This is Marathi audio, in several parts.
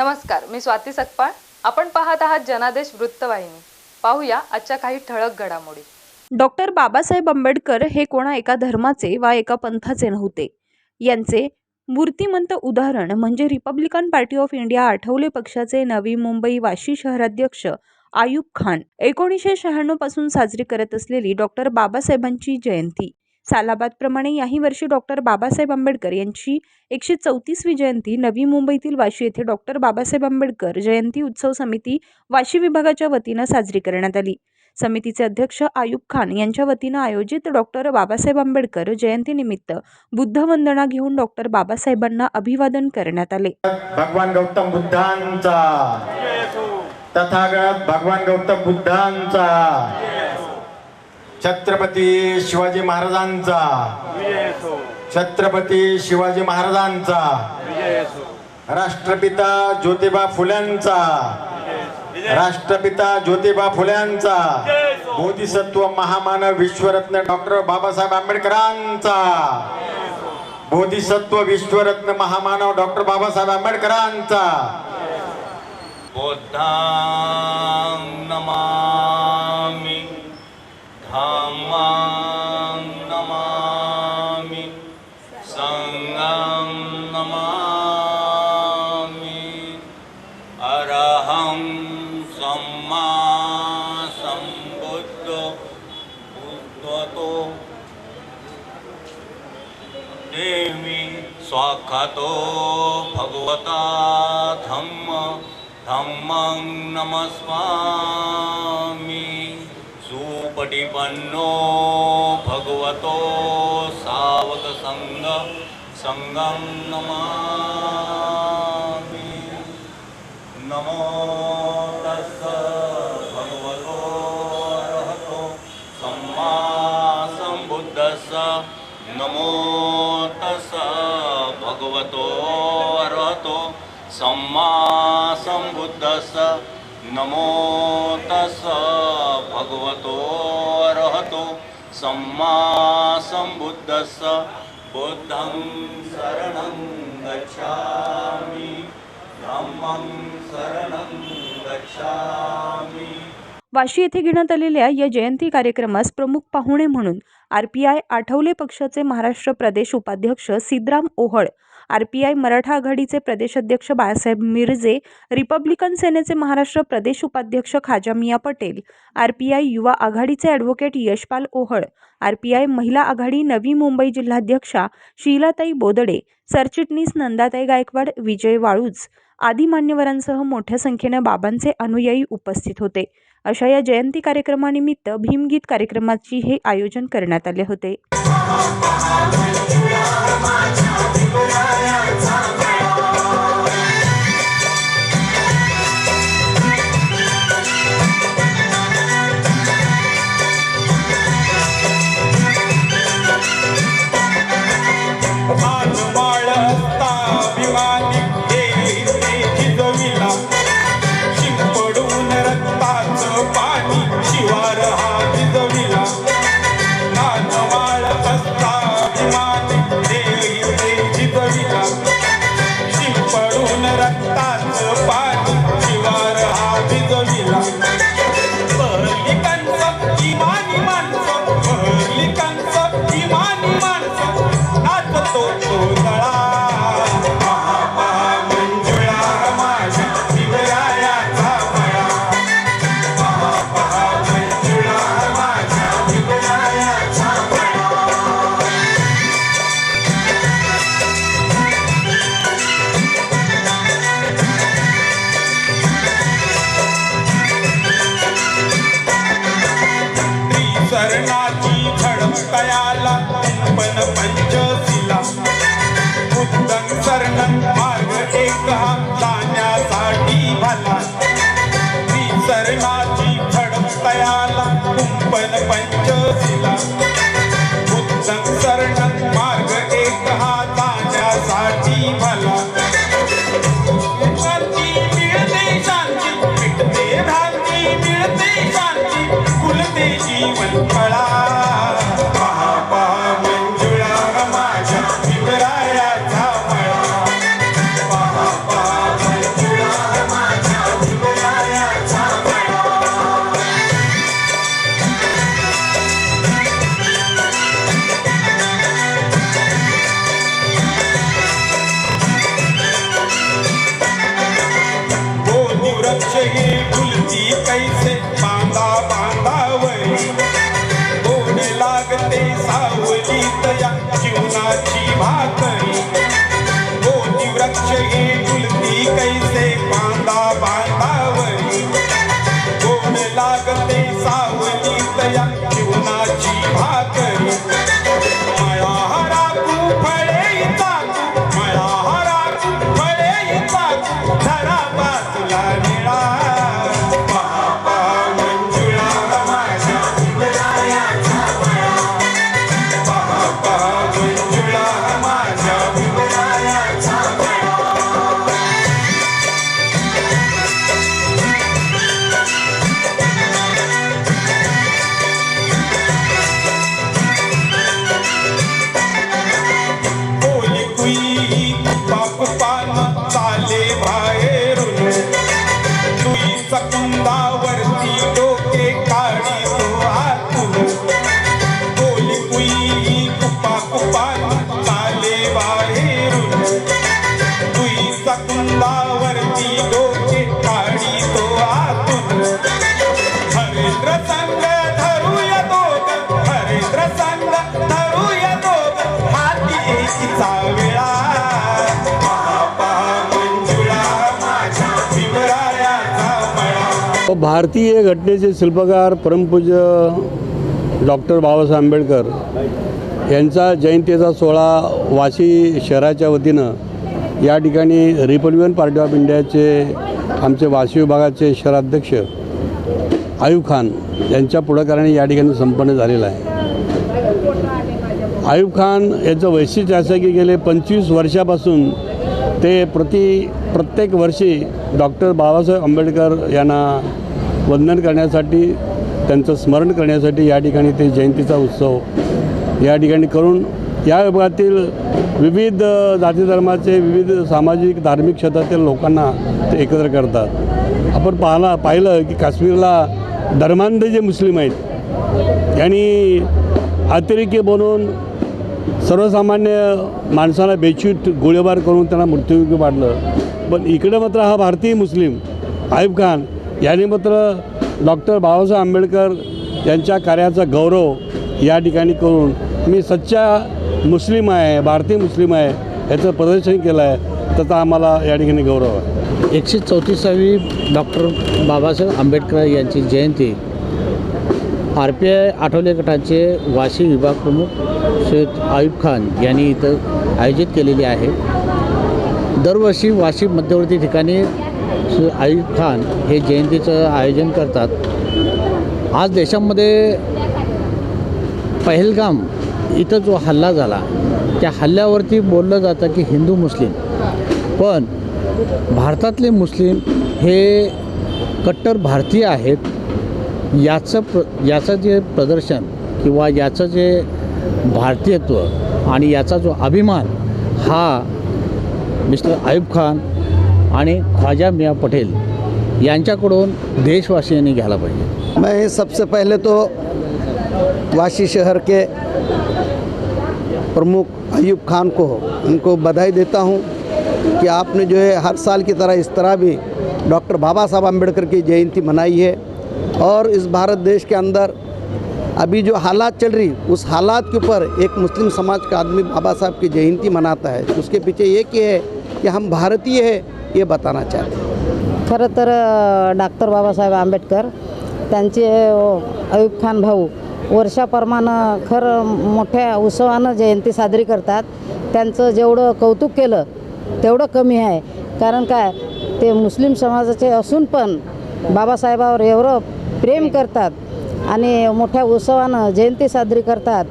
नमस्कार मी स्वाती सकपाळ. आपण पाहत आहात जनादेश वृत्तवाहिनी. पाहूया आजच्या काही ठळक घडामोडी. डॉक्टर बाबासाहेब आंबेडकर हे कोणा एका धर्माचे वा एका पंथाचे नव्हते. यांचे मूर्तिमंत उदाहरण म्हणजे Republican party of India Athawale पक्षाचे नवी मुंबई वाशी शहराध्यक्ष आयुब खान. एकोणीसशे शहाण्णवपासून साजरी करत असलेली डॉक्टर बाबासाहेबांची जयंती. सालाबादप्रमाणे याही वर्षी डॉक्टर बाबासाहेब आंबेडकर यांची एकशे चौतीसवी जयंती नवी मुंबईतील वाशी येथे डॉक्टर बाबासाहेब आंबेडकर जयंती उत्सव समिती वाशी विभागाच्या वतीनं साजरी करण्यात आली. समितीचे अध्यक्ष आयुब खान यांच्या वतीनं आयोजित डॉक्टर बाबासाहेब आंबेडकर जयंतीनिमित्त बुद्धवंदना घेऊन डॉक्टर बाबासाहेबांना अभिवादन करण्यात आले. भगवान गौतम बुद्धांचा. तथागत भगवान गौतम बुद्धांचा. छत्रपती शिवाजी महाराजांचा. छत्रपती शिवाजी महाराजांचा. राष्ट्रपिता ज्योतिबा फुल्यांचा. राष्ट्रपिता ज्योतिबा फुल्यांचा. बोधिसत्व महामानव विश्वरत्न डॉक्टर बाबासाहेब आंबेडकरांचा. बोधिसत्व विश्वरत्न महामानव डॉक्टर बाबासाहेब आंबेडकरांचा. स्वाखतो भगवता धम्म धम्मं नमस्वामी। सुपटिपन्नो भगवतो सावकसङ्ग सङ्गं नमामि। नमो भगवतो अरहतो सम्मा सम्बुद्धस्स नमो तस भगवतो अरहतो सम्मा सम्बुद्धस्स बुद्धं शरणं गच्छामि धम्मं शरणं गच्छामि। वाशी येथे घेण्यात आलेल्या या जयंती कार्यक्रमास प्रमुख पाहुणे म्हणून आर पी आय आठवले पक्षाचे महाराष्ट्र प्रदेश उपाध्यक्ष Siddharam Ohal R P I Maratha आघाडीचे प्रदेशाध्यक्ष बाळासाहेब मिरजे रिपब्लिकन सेनेचे महाराष्ट्र प्रदेश उपाध्यक्ष खाजा मिया पटेल आर पी आय युवा आघाडीचे advocate Yashpal Ohal R P I महिला आघाडी नवी मुंबई जिल्हाध्यक्षा शीलाताई बोदडे सरचिटणीस नंदाताई गायकवाड विजय वाळूज आदी मान्यवरांसह मोठ्या संख्येनं बाबांचे अनुयायी उपस्थित होते. अशा या जयंती कार्यक्रमानिमित्त भीमगीत कार्यक्रमाची हे आयोजन करण्यात आले होते. Maria. वृक्ष हे कैसे? बांधा बांधावरी गोड लागते सावली तया जीवनाची भाकरी। गोटी वृक्ष हे फुलती कैसे बांधा भारतीय घटनेचे शिल्पकार परमपूज्य डॉक्टर बाबासाहेब आंबेडकर यांचा जयंतीचा सोहळा वाशी शहराच्या वतीनं या ठिकाणी रिपब्लिकन पार्टी ऑफ इंडियाचे आमचे वाशी विभागाचे शहराध्यक्ष आयुब खान यांच्या पुढाकाराने या ठिकाणी संपन्न झालेला आहे. आयुब खान यांचं वैशिष्ट्य असं की गेले पंचवीस वर्षापासून ते प्रति प्रत्येक वर्षी डॉक्टर बाबासाहेब आंबेडकर यांना वंदन करण्यासाठी त्यांचं स्मरण करण्यासाठी या ठिकाणी ते जयंतीचा उत्सव या ठिकाणी करून या विभागातील विविध जाती धर्माचे विविध सामाजिक धार्मिक क्षेत्रातील लोकांना ते एकत्र करतात. आपण पाहला पाहिलं की काश्मीरला धर्मांध जे मुस्लिम आहेत यांनी अतिरेकी बनवून सर्वसामान्य माणसाला बेछूट गोळीबार करून त्यांना मृत्यूमुखी पाडलं. पण इकडे मात्र हा भारतीय मुस्लिम आयुब खान यांनी मात्र डॉक्टर बाबासाहेब आंबेडकर यांच्या कार्याचा गौरव या ठिकाणी करून मी सच्चा मुस्लिम आहे भारतीय मुस्लिम आहे याचं प्रदर्शन केलं आहे त्याचा आम्हाला या ठिकाणी गौरव आहे. एकशे चौतीसावी डॉक्टर बाबासाहेब आंबेडकर यांची जयंती. आर पी आय आठवले गटाचे वाशी विभाग प्रमुख शेख आयुब खान यांनी इथं आयोजित केलेली आहे. दरवर्षी वाशी मध्यवर्ती ठिकाणी श्री आयुब खान हे जयंतीचं आयोजन करतात. आज देशामध्ये पहलगाम इथं जो हल्ला झाला त्या हल्ल्यावरती बोललं जातं की हिंदू मुस्लिम. पण भारतातले मुस्लिम हे कट्टर भारतीय आहेत याचं प्र याचं जे प्रदर्शन किंवा याचं जे भारतीयत्व आणि याचा जो अभिमान हा मिस्टर आयुब खान आणि ख्वाजा मिया पटेल यांच्याकडून देशवासियांनी घ्यायला पाहिजे. मैं सबसे पहले तो वाशी शहर के प्रमुख अयूब खान को उनको बधाई देता हूँ कि आपने जो है हर साल की तरह इस तरह भी डॉक्टर बाबा साहब अंबेडकर की जयंती मनाई है। और इस भारत देश के अंदर अभी जो हालात चल रही उस हालात के ऊपर एक मुस्लिम समाज का आदमी बाबा साहब की जयंती मनाता है। उसके पीछे ये कि है कि हम भारतीय है ये बताना चाहते हैं। खरं तर डॉक्टर बाबासाहेब आंबेडकर त्यांचे अ, अयूब खान भाऊ वर्षाप्रमाणं खरं मोठ्या उत्सवानं जयंती साजरी करतात. त्यांचं जेवढं कौतुक केलं तेवढं कमी आहे. कारण काय? ते मुस्लिम समाजाचे असून पण बाबासाहेबावर एवढं प्रेम करतात आणि मोठ्या उत्सवानं जयंती साजरी करतात.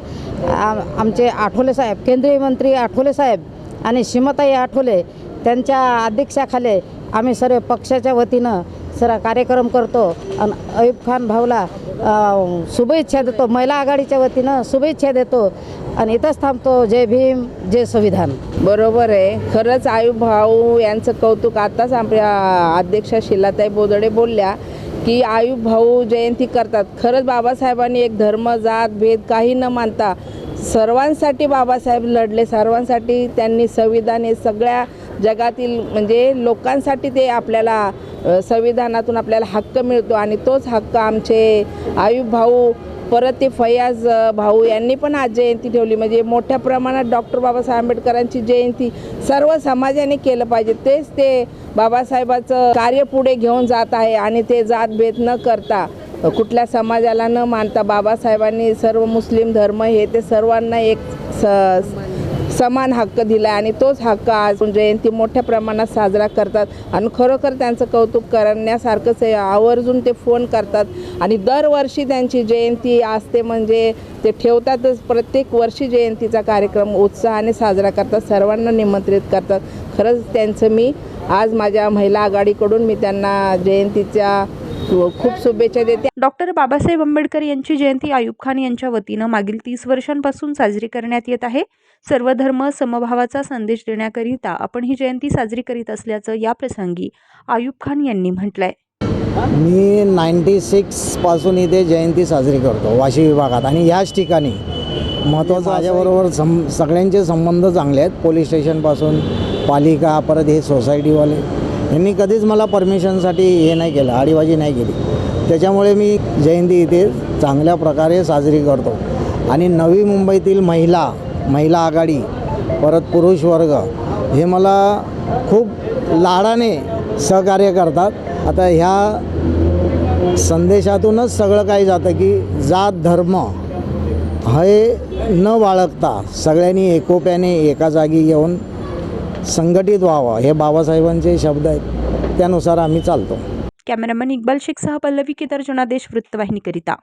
आम आमचे आठवले साहेब केंद्रीय मंत्री आठवले साहेब आणि श्रीमताई आठवले त्यांच्या अध्यक्षाखाली आम्ही सर्व पक्षाच्या वतीनं सर कार्यक्रम करतो. आणि अयूब खान भाऊला शुभेच्छा देतो. महिला आघाडीच्या वतीनं शुभेच्छा देतो. आणि इथंच थांबतो. जय भीम जय संविधान. बरोबर आहे. खरंच आयुब भाऊ यांचं कौतुक आताच आपल्या अध्यक्षा शिलाताई बोदडे बोलल्या की आयुब भाऊ जयंती करतात. खरंच बाबासाहेबांनी एक धर्म जात भेद काही न मानता सर्वांसाठी बाबासाहेब लढले. सर्वांसाठी त्यांनी संविधान हे सगळ्या जगातील म्हणजे लोकांसाठी ते आपल्याला संविधानातून आपल्याला हक्क मिळतो आणि तोच हक्क आमचे आयुब भाऊ परत ते फयाज भाऊ यांनी पण आज जयंती ठेवली. म्हणजे मोठ्या प्रमाणात डॉक्टर बाबासाहेब आंबेडकरांची जयंती सर्व समाजाने केलं पाहिजे. तेच ते बाबासाहेबाचं कार्य पुढे घेऊन जात आहे आणि ते जातभेद न करता कुठल्या समाजाला न मानता बाबासाहेबांनी सर्व मुस्लिम धर्म हे ते सर्वांना एक स समान हक्क दिला आणि तोच हक्क आज म्हणजे जयंती मोठ्या प्रमाणात साजरा करतात. आणि खरोखर त्यांचं कौतुक करण्यासारखंच आहे. आवर्जून ते फोन करतात. आणि दरवर्षी त्यांची जयंती असते म्हणजे ते ठेवतातच. प्रत्येक वर्षी जयंतीचा कार्यक्रम उत्साहाने साजरा करतात. सर्वांना निमंत्रित करतात. खरंच त्यांचं मी आज माझ्या महिला आघाडीकडून मी त्यांना जयंतीच्या खूप शुभेच्छा देते. डॉक्टर बाबासाहेब आंबेडकर यांची जयंती आयुब खान यांच्या वतीनं मागील तीस वर्षांपासून साजरी करण्यात येत आहे. सर्व धर्म समभावाचा संदेश देण्याकरिता आपण ही जयंती साजरी करीत असल्याचं या प्रसंगी आयुब खान यांनी म्हटलंय. मी नाईन्टी सिक्सपासून इथे जयंती साजरी करतो वाशी विभागात. आणि याच ठिकाणी महत्त्वाचं माझ्याबरोबर सम सगळ्यांचे संबंध चांगले आहेत. पोलीस स्टेशनपासून पालिका परत हे सोसायटीवाले यांनी कधीच मला परमिशनसाठी हे नाही केलं आडीबाजी नाही केली. त्याच्यामुळे मी जयंती इथे चांगल्या प्रकारे साजरी करतो. आणि नवी मुंबईतील महिला महिला आघाडी परत पुरुष वर्ग हे मला खूप लाडाने सहकार्य करतात. आता ह्या संदेशातूनच सगळं काही जातं की जात धर्म हे न बाळगता सगळ्यांनी एकोप्याने एका जागी येऊन संघटित व्हावं हे बाबासाहेबांचे शब्द आहेत. त्यानुसार आम्ही चालतो. कॅमेरामन इक्बाल शेखसह पल्लवी केदार जनादेश वृत्तवाहिनीकरिता.